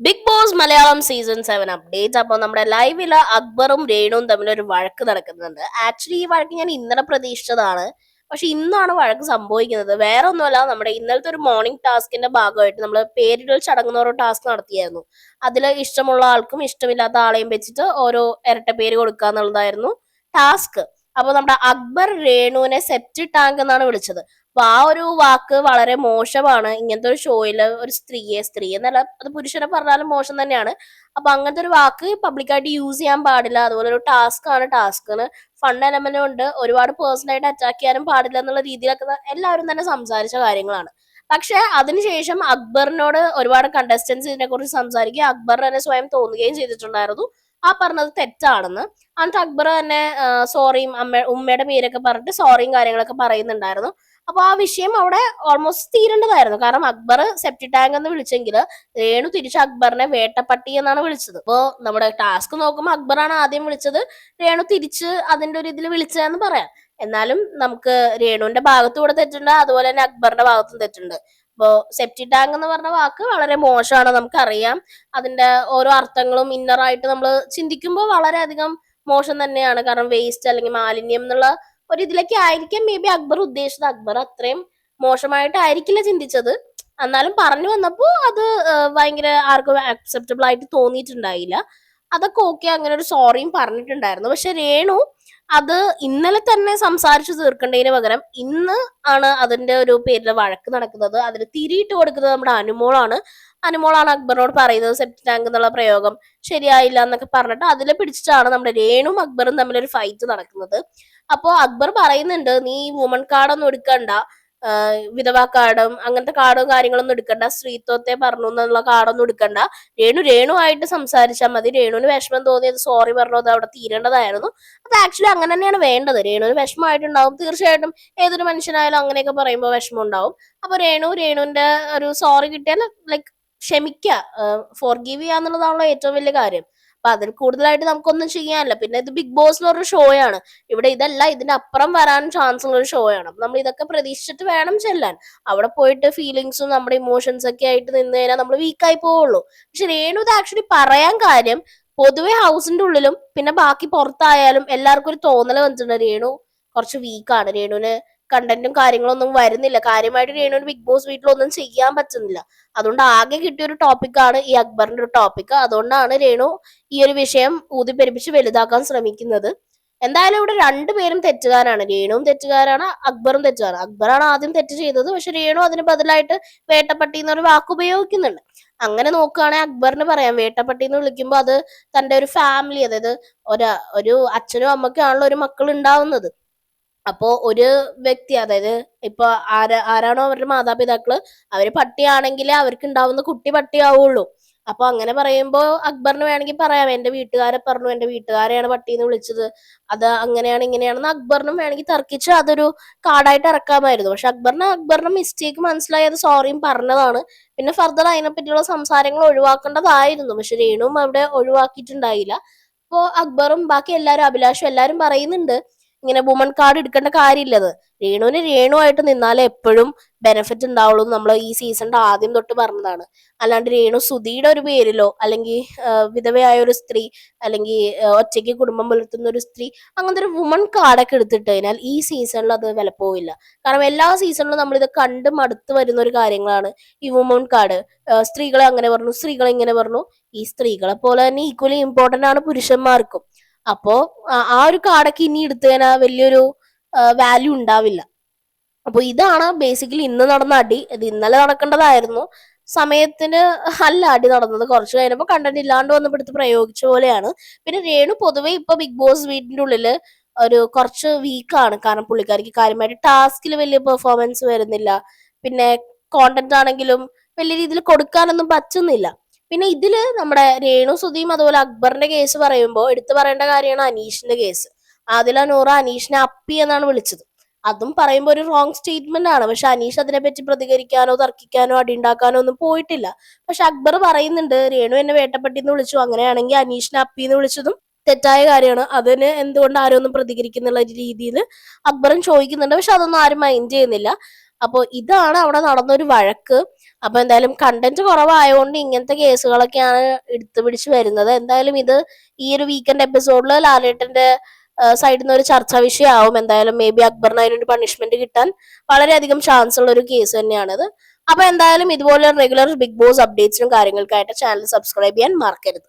Big Boss Malayalam season seven update അപ്പോൾ നമ്മുടെ ലൈവിൽ അക്ബറും രേണുവും തമ്മിൽ ഒരു വഴക്ക് നടക്കുന്നുണ്ട്. ആക്ച്വലി ഈ വഴക്ക് ഞാൻ ഇന്നലെ പ്രതീക്ഷിച്ചതാണ്. പക്ഷെ ഇന്നാണ് വഴക്ക് സംഭവിക്കുന്നത്. വേറെ ഒന്നുമല്ല നമ്മുടെ ഇന്നലത്തെ ഒരു മോർണിംഗ് ടാസ്കിന്റെ ഭാഗമായിട്ട് നമ്മൾ പേരിടൽ ചടങ്ങുന്ന ഓരോ ടാസ്ക് നടത്തിയായിരുന്നു. അതിൽ ഇഷ്ടമുള്ള ആൾക്കും ഇഷ്ടമില്ലാത്ത ആളെയും വെച്ചിട്ട് ഓരോ ഇരട്ട പേര് കൊടുക്കുക എന്നുള്ളതായിരുന്നു ടാസ്ക് അപ്പൊ നമ്മുടെ അക്ബർ രേണുവിനെ സെപ്റ്റ് ടാങ്ക് എന്നാണ് വിളിച്ചത്. അപ്പൊ ആ ഒരു വാക്ക് വളരെ മോശമാണ്. ഇങ്ങനത്തെ ഒരു ഷോയിൽ ഒരു സ്ത്രീയെ സ്ത്രീ എന്നല്ല അത് പുരുഷനെ പറഞ്ഞാലും മോശം തന്നെയാണ്. അപ്പൊ അങ്ങനത്തെ ഒരു വാക്ക് പബ്ലിക്കായിട്ട് യൂസ് ചെയ്യാൻ പാടില്ല. അതുപോലെ ഒരു ടാസ്ക് ആണ്. ടാസ്കിന് ഫൺ എലമെന്റ് ഉണ്ട്. ഒരുപാട് പേഴ്സണൽ ആയിട്ട് അറ്റാക്ക് ചെയ്യാനും പാടില്ല എന്നുള്ള രീതിയിലൊക്കെ എല്ലാവരും തന്നെ സംസാരിച്ച കാര്യങ്ങളാണ്. പക്ഷെ അതിനുശേഷം അക്ബറിനോട് ഒരുപാട് കണ്ടസ്റ്റൻസ് ഇതിനെ കുറിച്ച് സംസാരിക്കുകയും അക്ബർ തന്നെ സ്വയം തോന്നുകയും ചെയ്തിട്ടുണ്ടായിരുന്നു. ആ പറഞ്ഞത് തെറ്റാണെന്ന്. എന്നിട്ട് അക്ബർ തന്നെ സോറിയും അമ്മ ഉമ്മയുടെ പേരൊക്കെ പറഞ്ഞിട്ട് സോറിയും കാര്യങ്ങളൊക്കെ പറയുന്നുണ്ടായിരുന്നു. അപ്പൊ ആ വിഷയം അവിടെ ഓൾമോസ്റ്റ് തീരേണ്ടതായിരുന്നു. കാരണം അക്ബർ സെപ്റ്റി ടാങ്ക് എന്ന് വിളിച്ചെങ്കിൽ രേണു തിരിച്ച് അക്ബറിനെ വേട്ടപ്പട്ടി എന്നാണ് വിളിച്ചത്. അപ്പോ നമ്മുടെ ടാസ്ക് നോക്കുമ്പോൾ അക്ബറാണ് ആദ്യം വിളിച്ചത്. രേണു തിരിച്ച് അതിന്റെ ഒരു ഇതിൽ വിളിച്ചതെന്ന് പറയാം. എന്നാലും നമുക്ക് രേണുവിന്റെ ഭാഗത്തും കൂടെ തെറ്റുണ്ട് അതുപോലെ തന്നെ അക്ബറിന്റെ ഭാഗത്തും തെറ്റുണ്ട്. ഇപ്പോ സെപ്റ്റി ടാങ്ക് എന്ന് പറഞ്ഞ വാക്ക് വളരെ മോശമാണ് നമുക്കറിയാം. അതിന്റെ ഓരോ അർത്ഥങ്ങളും ഇന്നറായിട്ട് നമ്മൾ ചിന്തിക്കുമ്പോൾ വളരെയധികം മോശം തന്നെയാണ്. കാരണം വേസ്റ്റ് അല്ലെങ്കിൽ മാലിന്യം എന്നുള്ള ഒരു ഇതിലേക്ക് ആയിരിക്കാം മേ ബി അക്ബർ ഉദ്ദേശിച്ചത്. അക്ബർ അത്രയും മോശമായിട്ടായിരിക്കില്ല ചിന്തിച്ചത്. എന്നാലും പറഞ്ഞു വന്നപ്പോൾ അത് ഭയങ്കര ആർക്കും അക്സെപ്റ്റബിൾ ആയിട്ട് തോന്നിയിട്ടുണ്ടായില്ല. അതൊക്കെ ഓക്കെ അങ്ങനെ ഒരു സോറിയും പറഞ്ഞിട്ടുണ്ടായിരുന്നു. പക്ഷെ രേണു അത് ഇന്നലെ തന്നെ സംസാരിച്ചു തീർക്കേണ്ടതിന് പകരം ഇന്ന് ആണ് അതിന്റെ ഒരു പേരിൽ വഴക്ക് നടക്കുന്നത്. അതിന് തിരിയിട്ട് കൊടുക്കുന്നത് നമ്മുടെ അനുമോളാണ്. അനുമോളാണ് അക്ബറിനോട് പറയുന്നത് സെപ്റ്റി ടാങ്ക് എന്നുള്ള പ്രയോഗം ശരിയായില്ല എന്നൊക്കെ പറഞ്ഞിട്ട് അതിൽ പിടിച്ചിട്ടാണ് നമ്മുടെ രേണുവും അക്ബറും തമ്മിലൊരു ഫൈറ്റ് നടക്കുന്നത്. അപ്പോ അക്ബർ പറയുന്നുണ്ട് നീ വുമൺ കാർഡൊന്നും എടുക്കണ്ട. വിധവാ കാർഡും അങ്ങനത്തെ കാർഡും കാര്യങ്ങളൊന്നും എടുക്കണ്ട. സ്ത്രീത്വത്തെ പറഞ്ഞു എന്നുള്ള കാർഡൊന്നും എടുക്കണ്ട. രേണു രേണു ആയിട്ട് സംസാരിച്ചാൽ മതി. രേണുവിന് വിഷമം തോന്നിയത് സോറി പറഞ്ഞു അത് അവിടെ തീരേണ്ടതായിരുന്നു. അത് ആക്ച്വലി അങ്ങനെ തന്നെയാണ് വേണ്ടത്. രേണുവിന് വിഷമമായിട്ടുണ്ടാവും. തീർച്ചയായിട്ടും ഏതൊരു മനുഷ്യനായാലും അങ്ങനെയൊക്കെ പറയുമ്പോൾ വിഷമം ഉണ്ടാവും അപ്പൊ രേണു രേണുവിന്റെ ഒരു സോറി കിട്ടിയാൽ ലൈക്ക് ക്ഷമിക്കുക ഫോർ ഗീവ് ചെയ്യാന്നുള്ളതാണല്ലോ ഏറ്റവും വലിയ കാര്യം. അപ്പൊ അതിൽ കൂടുതലായിട്ട് നമുക്കൊന്നും ചെയ്യാനില്ല. പിന്നെ ഇത് ബിഗ് ബോസ് എന്ന് പറഞ്ഞ ഷോ ആണ് ഇവിടെ ഇതല്ല ഇതിന്റെ അപ്പുറം വരാൻ ചാൻസ് ഉള്ള ഒരു ഷോ ആണ് അപ്പൊ നമ്മൾ ഇതൊക്കെ പ്രതീക്ഷിച്ചിട്ട് വേണം ചെല്ലാൻ. അവിടെ പോയിട്ട് ഫീലിങ്സും നമ്മുടെ ഇമോഷൻസ് ഒക്കെ ആയിട്ട് നിന്ന് കഴിഞ്ഞാൽ നമ്മൾ വീക്കായി പോവുള്ളൂ. പക്ഷെ രേണു ഇത് ആക്ച്വലി പറയാൻ കാര്യം പൊതുവെ ഹൗസിന്റെ ഉള്ളിലും പിന്നെ ബാക്കി പുറത്തായാലും എല്ലാവർക്കും ഒരു തോന്നൽ വന്നിട്ടുണ്ട്. രേണു കുറച്ച് വീക്കാണ് രേണുവിന് കണ്ടന്റും കാര്യങ്ങളൊന്നും വരുന്നില്ല. കാര്യമായിട്ട് രേണുവിന് ബിഗ് ബോസ് വീട്ടിലൊന്നും ചെയ്യാൻ പറ്റുന്നില്ല. അതുകൊണ്ട് ആകെ കിട്ടിയ ഒരു ടോപ്പിക്കാണ് ഈ അക്ബറിന്റെ ഒരു ടോപ്പിക് അതുകൊണ്ടാണ് രേണു ഈ ഒരു വിഷയം ഊതിപ്പെരുപ്പിച്ച് വലുതാക്കാൻ ശ്രമിക്കുന്നത്. എന്തായാലും ഇവിടെ രണ്ടുപേരും തെറ്റുകാരാണ്. രേണുവും തെറ്റുകാരാണ് അക്ബറും തെറ്റുകാരാണ്. അക്ബറാണ് ആദ്യം തെറ്റ് ചെയ്തത്. പക്ഷെ രേണു അതിന് ബദലായിട്ട് വേട്ടപ്പട്ടി എന്നൊരു വാക്ക് ഉപയോഗിക്കുന്നുണ്ട്. അങ്ങനെ നോക്കുകയാണെങ്കിൽ അക്ബറിന് പറയാം. വേട്ടപ്പട്ടി എന്ന് വിളിക്കുമ്പോൾ അത് തന്റെ ഒരു ഫാമിലി അതായത് ഒരു ഒരു അച്ഛനും അമ്മയ്ക്കും ആണല്ലോ ഒരു മക്കൾ ഉണ്ടാവുന്നത് അപ്പോ ഒരു വ്യക്തി അതായത് ഇപ്പൊ ആരാ ആരാണോ അവരുടെ മാതാപിതാക്കൾ അവർ പട്ടിയാണെങ്കിലേ അവർക്ക് ഉണ്ടാവുന്ന കുട്ടി പട്ടിയാവുള്ളൂ. അപ്പൊ അങ്ങനെ പറയുമ്പോൾ അക്ബറിന് വേണമെങ്കിൽ പറയാം എന്റെ വീട്ടുകാരെ പറഞ്ഞു എന്റെ വീട്ടുകാരെയാണ് പട്ടിന്ന് വിളിച്ചത്. അത് അങ്ങനെയാണ് ഇങ്ങനെയാണെന്ന് അക്ബറിനും വേണമെങ്കിൽ തർക്കിച്ച് അതൊരു കാർഡായിട്ട് ഇറക്കാമായിരുന്നു. പക്ഷെ അക്ബറിന് അക്ബറിന്റെ മിസ്റ്റേക്ക് മനസ്സിലായി അത് സോറിയും പറഞ്ഞതാണ്. പിന്നെ ഫർദർ അതിനെപ്പറ്റിയുള്ള സംസാരങ്ങൾ ഒഴിവാക്കേണ്ടതായിരുന്നു. പക്ഷെ രേണുവും അവിടെ ഒഴിവാക്കിയിട്ടുണ്ടായില്ല. അപ്പോ അക്ബറും ബാക്കി എല്ലാവരും അഭിലാഷും എല്ലാവരും പറയുന്നുണ്ട് ഇങ്ങനെ വുമൺ കാർഡ് എടുക്കേണ്ട കാര്യമില്ലത്. രേണുവിന് രേണുവായിട്ട് നിന്നാലേ എപ്പോഴും ബെനിഫിറ്റ് ഉണ്ടാവുള്ളൂ നമ്മൾ ഈ സീസണിന്റെ ആദ്യം തൊട്ട് പറഞ്ഞതാണ്. അല്ലാണ്ട് രേണു സുധിയുടെ ഒരു പേരിലോ അല്ലെങ്കിൽ വിധവയായ ഒരു സ്ത്രീ അല്ലെങ്കിൽ ഒറ്റയ്ക്ക് കുടുംബം പുലർത്തുന്ന ഒരു സ്ത്രീ അങ്ങനത്തെ ഒരു വുമൺ കാർഡൊക്കെ എടുത്തിട്ട് കഴിഞ്ഞാൽ ഈ സീസണിൽ അത് വിലപ്പോവില്ല കാരണം എല്ലാ സീസണിലും നമ്മൾ ഇത് കണ്ട് മടുത്ത് വരുന്ന ഒരു കാര്യങ്ങളാണ് ഈ വുമൺ കാർഡ് സ്ത്രീകളെ അങ്ങനെ പറഞ്ഞു സ്ത്രീകളെ ഇങ്ങനെ പറഞ്ഞു. ഈ സ്ത്രീകളെ പോലെ തന്നെ ഈക്വലി ഇമ്പോർട്ടന്റ് ആണ് പുരുഷന്മാർക്കും. അപ്പോ ആ ഒരു കാർഡൊക്കെ ഇനി എടുത്തു കഴിഞ്ഞാൽ വലിയൊരു വാല്യൂ ഉണ്ടാവില്ല. അപ്പൊ ഇതാണ് ബേസിക്കലി ഇന്ന് നടന്ന അടി. ഇത് ഇന്നലെ നടക്കേണ്ടതായിരുന്നു. സമയത്തിന് അല്ല അടി നടന്നത്. കുറച്ച് കഴിഞ്ഞപ്പോ കണ്ടന്റ് ഇല്ലാണ്ട് വന്നപ്പോ എടുത്ത് പ്രയോഗിച്ച പോലെയാണ്. പിന്നെ രേണു പൊതുവെ ഇപ്പൊ ബിഗ് ബോസ് വീടിന്റെ ഉള്ളിൽ ഒരു കുറച്ച് വീക്കാണ് കാരണം പുള്ളിക്കാരിക്ക് കാര്യമായിട്ട് ടാസ്കിൽ വലിയ പെർഫോമൻസ് വരുന്നില്ല. പിന്നെ കോണ്ടന്റ് ആണെങ്കിലും വലിയ രീതിയിൽ കൊടുക്കാനൊന്നും പറ്റുന്നില്ല. പിന്നെ ഇതിൽ നമ്മുടെ രേണു സുധിയും അതുപോലെ അക്ബറിന്റെ കേസ് പറയുമ്പോൾ എടുത്തു പറയേണ്ട കാര്യമാണ് അനീഷിന്റെ കേസ്. ആദില നൂറ അനീഷിനെ അപ്പി എന്നാണ് വിളിച്ചത്. അതും പറയുമ്പോൾ ഒരു റോങ് സ്റ്റേറ്റ്മെന്റ് ആണ്. പക്ഷെ അനീഷ് അതിനെപ്പറ്റി പ്രതികരിക്കാനോ തർക്കിക്കാനോ അടിയുണ്ടാക്കാനോ ഒന്നും പോയിട്ടില്ല. പക്ഷെ അക്ബർ പറയുന്നുണ്ട് രേണു എന്നെ വേട്ടപ്പെട്ടി എന്ന് വിളിച്ചു. അങ്ങനെയാണെങ്കിൽ അനീഷിനെ അപ്പി എന്ന് വിളിച്ചതും തെറ്റായ കാര്യമാണ്. അതിന് എന്തുകൊണ്ട് ആരും ഒന്നും പ്രതികരിക്കുന്നുള്ള രീതിയിൽ അക്ബറും ചോദിക്കുന്നുണ്ട്. പക്ഷെ അതൊന്നും ആരും മൈൻഡ് ചെയ്യുന്നില്ല. അപ്പോൾ ഇതാണ് അവിടെ നടന്നൊരു വഴക്ക്. അപ്പൊ എന്തായാലും കണ്ടന്റ് കുറവായതുകൊണ്ട് ഇങ്ങനത്തെ കേസുകളൊക്കെയാണ് എടുത്തു പിടിച്ച് വരുന്നത്. എന്തായാലും ഇത് ഈ ഒരു വീക്കെൻഡ് എപ്പിസോഡിൽ ലാലേട്ടന്റെ സൈഡിൽ നിന്ന് ഒരു ചർച്ചാ വിഷയമാവും. എന്തായാലും മേ ബി അക്ബറിന് അതിനൊരു പണിഷ്മെന്റ് കിട്ടാൻ വളരെയധികം ചാൻസ് ഉള്ള ഒരു കേസ് തന്നെയാണിത് അപ്പൊ എന്തായാലും ഇതുപോലെ റെഗുലർ ബിഗ് ബോസ് അപ്ഡേറ്റ്സിനും കാര്യങ്ങൾക്കായിട്ട് ചാനൽ സബ്സ്ക്രൈബ് ചെയ്യാൻ മറക്കരുത്.